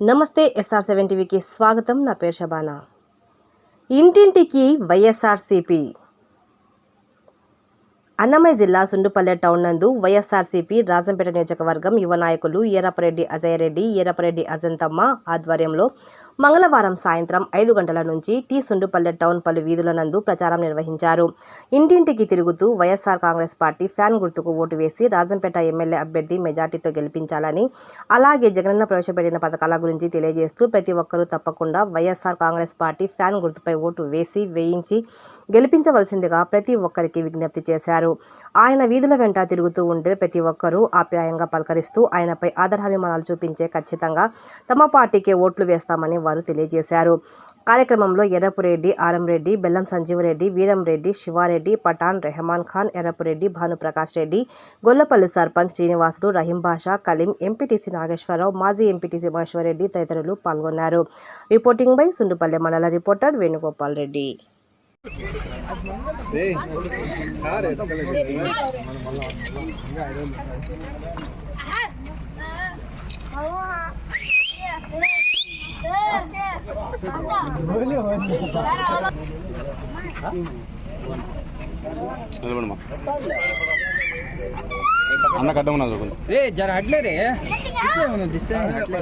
నమస్తే SR seven టీవీకి స్వాగతం. నా పేరు షబానా. ఇంటింటికి వైఎస్ఆర్సీపీ అన్నమయ్య జిల్లా సుండుపల్లె టౌన్ నందు వైఎస్ఆర్సీపీ రాజంపేట నియోజకవర్గం యువ నాయకులు ఈరపరెడ్డి అజయరెడ్డి ఈరపరెడ్డి అజంతమ్మ ఆధ్వర్యంలో మంగళవారం సాయంత్రం ఐదు గంటల నుంచి టీ. సుండుపల్లె టౌన్ పలు వీధుల నందు ప్రచారం నిర్వహించారు. ఇంటింటికి తిరుగుతూ వైఎస్ఆర్ కాంగ్రెస్ పార్టీ ఫ్యాన్ గుర్తుకు ఓటు వేసి రాజంపేట ఎమ్మెల్యే అభ్యర్థి మెజార్టీతో గెలిపించాలని అలాగే జగనన్న ప్రవేశపెట్టిన పథకాల గురించి తెలియజేస్తూ ప్రతి ఒక్కరూ తప్పకుండా వైఎస్ఆర్ కాంగ్రెస్ పార్టీ ఫ్యాన్ గుర్తుపై ఓటు వేసి వేయించి గెలిపించవలసిందిగా ప్రతి ఒక్కరికి విజ్ఞప్తి చేశారు. ఆయన వీధుల వెంట తిరుగుతూ ఉంటే ప్రతి ఒక్కరూ ఆప్యాయంగా పలకరిస్తూ ఆయనపై ఆదరాభిమానాలు చూపించే ఖచ్చితంగా తమ పార్టీకే ఓట్లు వేస్తామని వారు తెలియజేశారు. కార్యక్రమంలో ఎర్రపురెడ్డి ఆరంరెడ్డి బెల్లం సంజీవరెడ్డి వీరంరెడ్డి శివారెడ్డి పఠాన్ రెహమాన్ ఖాన్ ఎర్రపురెడ్డి భానుప్రకాష్ రెడ్డి గొల్లపల్లి సర్పంచ్ శ్రీనివాసులు రహీం బాషా కలీం ఎంపీటీసీ నాగేశ్వరరావు మాజీ ఎంపీటీసీ మహేశ్వరరెడ్డి తదితరులు పాల్గొన్నారు. రిపోర్టింగ్ బై సుండుపల్లె మండల రిపోర్టర్ వేణుగోపాల్ రెడ్డి. అన్న కడ్డం ఉన్నది కొంచెం రే జర అట్లే రే దిస్తే అట్లే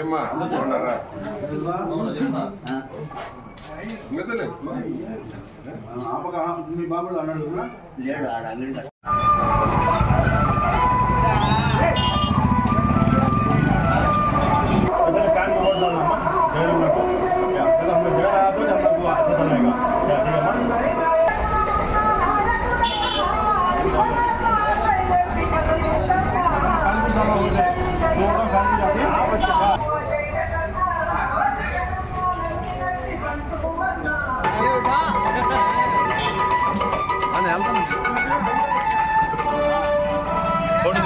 ఏమ్మా ఉన్నారా మిగతలే మీ బాబులు అన్నాడు లేడు ఆడ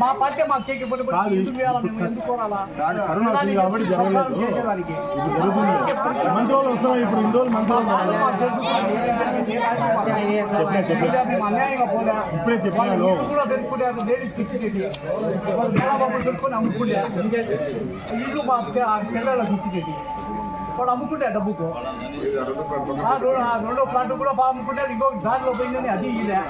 మా పార్టీ మాకు చేయకపోతే ఎందుకు వేయాలా? మేము ఎందుకు కోరాలా? కరోనా వచ్చింది కాబట్టి జరగలేదు సంసారం చేసేదానికి. ఇప్పుడు జరుగుతుంది మంచి రోజులు వస్తున్నాయి ఇప్పుడు ఇన్ని రోజులు మంచి రోజులు అది మాకు తెలుసు సార్. ఏ నాయకుడు ఏ నాయకుడు మాకు చెప్పినా, చెప్పినా. మేము అన్యాయంగా పోలే. ఇప్పుడే చెప్పినాను. వాళ్ళు ఇల్లు కూడా పెట్టుకున్నారు లేడీస్ ఇచ్చినది వాళ్ళు మేళబాబులు పెట్టుకొని అమ్ముకుంటే ఇల్లు మా చె- ఆ చెల్లెళ్ళకి ఇచ్చినది వాడు అమ్ముకుంటే డబ్బుకు ఆ రెండు ఆ రెండో ప్లాట్ కూడా బాగా అమ్ముకుంటే ఇంకొక దారిలో పోయిందని అది ఇలా